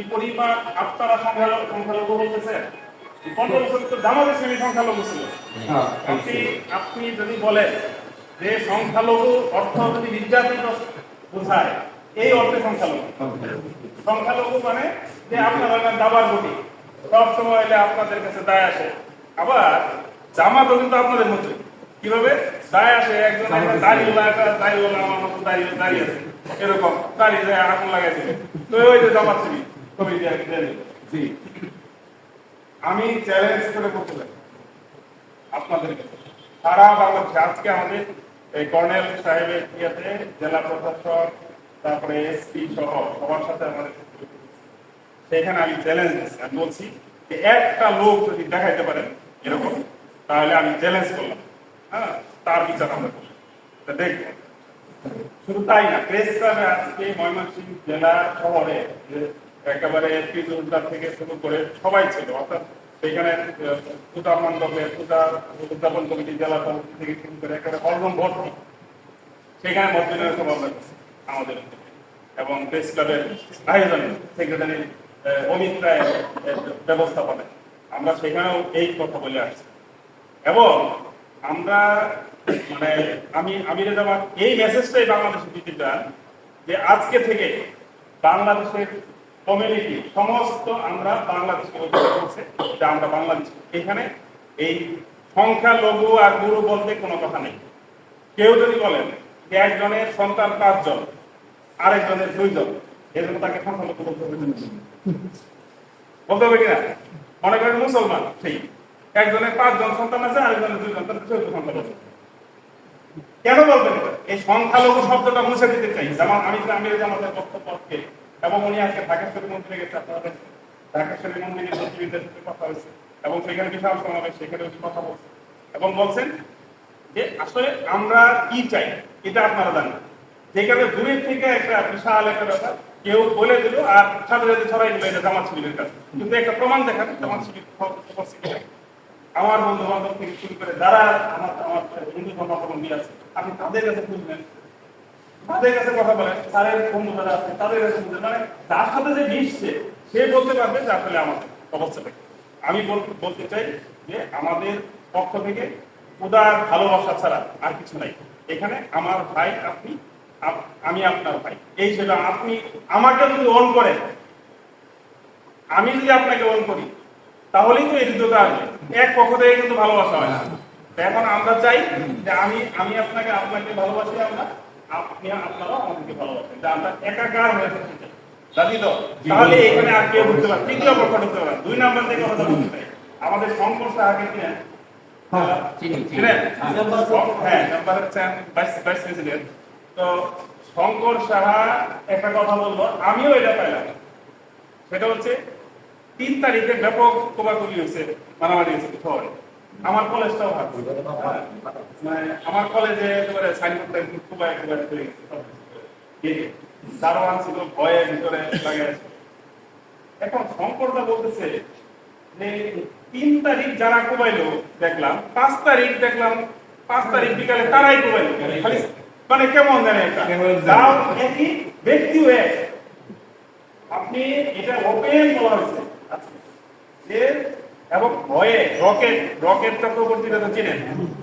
কি পরিমাণ আপনারা সংখ্যালঘু সংখ্যালঘু বলতেছেন পনেরো বছর তো জামাতের শ্রেণি সংখ্যালঘু ছিল। আপনি আপনি যদি বলেন যে সংখ্যালঘু অর্থ যদি নির্যাতিত বোঝায় এই অর্থে সংখ্যালঘু। সংখ্যালঘু মানে যে আপনারা হলেন দাবার গুটি সব সময় এলে আপনাদের কাছে দায় আসে। আবার জামাতও কিন্তু আপনাদের মধ্যে। কীভাবে? দায় আসে একজন একটা দাড়িওয়ালা আমার মতো দাড়ি দাঁড়িয়ে আছে। এরকম দাঁড়িয়ে আগুন লাগাই দিবে। তো ওই যে জামাত ছিবি আমি চ্যালেঞ্জ করে বলতে চাই আপনাদের সারা বাংলাদেশে আজকে আমাদের এই কর্নেল সাহেবের ইয়েতে জেলা প্রশাসক, তারপরে এসপি সহ সবার সাথে আমাদের সেখানে আমি চ্যালেঞ্জ আমি বলছি যে একটা লোক যদি দেখাইতে পারেন এরকম, তাহলে আমি চ্যালেঞ্জ করলাম। হ্যাঁ তার বিচার আমরা করব। দেখব শুধু তাই না, প্রেস ক্লাবে আজকে ময়মনসিংহ জেলা শহরে একেবারে এসপি থেকে শুরু করে সবাই ছিল, অর্থাৎ সেখানে পূজা মণ্ডপে পূজা উদযাপন কমিটি, জেলা সমিতি থেকে শুরু করে একেবারে অলরম ভর্তি সেখানে মধ্যদিনের সভা আমাদের এবং প্রেস ক্লাবের আয়োজনে সেক্রেটারি অমিত রায় ব্যবস্থাপনা আমরা সেখানেও এই কথা বলে আসছি। এবং আমরা মানে আমি আমি যেটা এই মেসেজটাই বাংলাদেশে দিতে চান যে আজকে থেকে বাংলাদেশের কমিউনিটি সমস্ত আমরা বাংলাদেশকে করছে যে আমরা বাংলাদেশ। এখানে এই সংখ্যা, লঘু আর গুরু বলতে কোনো কথা নেই। কেউ যদি বলেন যে একজনের সন্তান পাঁচজন, আরেকজনের দুইজন এজন্য তাকে সংখ্যালঘু বলতে হবে। বলতে হবে কিনা? মনে করেন মুসলমান ঠিক একজনের পাঁচজন সন্তান আছে, আরেকজনের দুইজন তাহলে চৌদ্দ সংখ্যালঘু কেন বলবেন? এই সংখ্যালঘু শব্দটা মুছে দিতে চাই। যেমন আমি আমি আমাদের বক্তব্যকে এবং উনি আজকে ঢাকেশ্বরী মন্দিরে গেছে আপনারা দেখছেন। ঢাকেশ্বরী মন্দিরে সাথে কথা হয়েছে এবং সেখানে বিশাল সমাবেশ, সেখানে কথা বলছেন এবং বলছেন যে আসলে আমরা কি চাই, এটা আপনারা জানেন। যেখানে দূরের থেকে একটা বিশাল একটা ব্যাপার, কেউ বলে দিল আর সাথে ছড়াই দিল, এটা জামাত শিবিরের কাছে কিন্তু একটা প্রমাণ দেখান, জামাত শিবির আমার বন্ধু বান্ধব থেকে শুরু করে যারা আমার আমার হিন্দু ধর্মাবলম্বী আছে, আপনি তাদের কাছে খুঁজবেন। তাদের কাছে কথা বলেন স্যারের বন্ধু যারা আছে, তাদের কাছে মানে যার সাথে যে মিশছে, সে বলতে পারবে যে আসলে আমাদের অবস্থাটা আমি বলতে চাই যে আমাদের পক্ষ থেকে উদার ভালোবাসা ছাড়া আর কিছু নাই। এখানে আমার ভাই আপনি আমি আপনার ভাই। এই সেটা আপনি আমাকে যদি অন করেন, আমি যদি আপনাকে অন করি, তাহলেই তো এই হৃদয়তা আসবে। এক পক্ষ থেকে কিন্তু ভালোবাসা হয় না। এখন আমরা চাই যে আমি আমি আপনাকে আপনাকে ভালোবাসি আমরা আপনি আপনারাও আমাদেরকে ভালোবাসেন যে আমরা একাকার হয়ে থাকতে চাই তো তাহলে এখানে আর কেউ বুঝতে পারে তৃতীয় পক্ষ ঢুকতে পারে দুই নাম্বার থেকে কথা বলতে চাই। আমাদের সংঘর্ষ আগে চিনি। হ্যাঁ নাম্বার হচ্ছে ভাইস ভাইস প্রেসিডেন্ট তো শঙ্কর সাহা একটা কথা বলব। আমিও এটা পাইলাম। সেটা হচ্ছে তিন তারিখে ব্যাপক কোবাকুলি হয়েছে মারামারি হয়েছে শহরে। আমার কলেজটাও ভাগ মানে আমার কলেজে একেবারে সাইনবোর্ড টাইনবোর্ড খুব একেবারে হয়ে গেছে সব কিছু। দারোয়ান ছিল ভয়ে ভিতরে লাগে এখন শঙ্করদা বলতেছে যে তিন তারিখ যারা কোবাইলো দেখলাম পাঁচ তারিখ দেখলাম পাঁচ তারিখ বিকালে তারাই কোবাইলো খালি মানে কেমন জানে এটা? যাও একই ব্যক্তিও এক। আপনি এটা ওপেন বলা হয়েছে। যে এবং ভয়ে রকেট রকেট চক্রবর্তীরা তো চিনেন।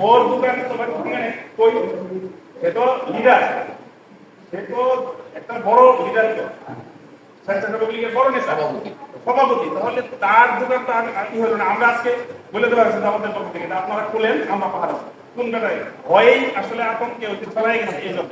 ওর দোকানে তো ওখানে কই? সে তো লিডার সে তো একটা বড় লিডার তো। বড় নেতা, সভাপতি। তাহলে তার দোকান তো কি হলো না? আমরা আজকে বলে দেওয়া হয়েছে আমাদের পক্ষ থেকে। আপনারা খুলেন, আমরা পাহারা কোন বেটায় ভয়েই আসলে আতঙ্কে যে ছড়াই গেছে, এই জন্য।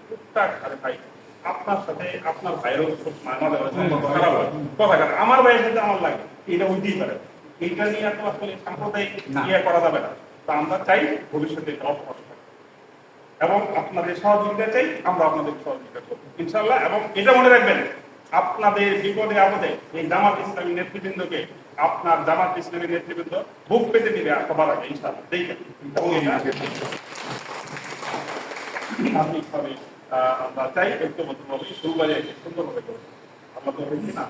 ভাই আপনার সাথে আপনার ভাইয়েরও খুব মাঝে মাঝে সম্পর্ক খারাপ হয় কথা আমার ভাইয়ের সাথে আমার লাগে এটা পারে। এইটা নিয়ে আসলে সাম্প্রদায়িক ইয়ে করা যাবে না। তা আমরা চাই ভবিষ্যতে এটা এবং আপনাদের সহযোগিতা চাই আমরা আপনাদের সহযোগিতা করব ইনশাল্লাহ এবং এটা মনে রাখবেন আপনাদের বিপদে আপদে এই জামাত ইসলামী নেতৃবৃন্দকে আপনার জামাত ইসলামী নেতৃবৃন্দ বুক পেতে দিবে সবার আগে ইনশাআল্লাহ। দেখেন। সার্বিকভাবে আহ, আমরা চাই ঐক্যবদ্ধভাবে সুবারে সুন্দরভাবে করব। আমরা না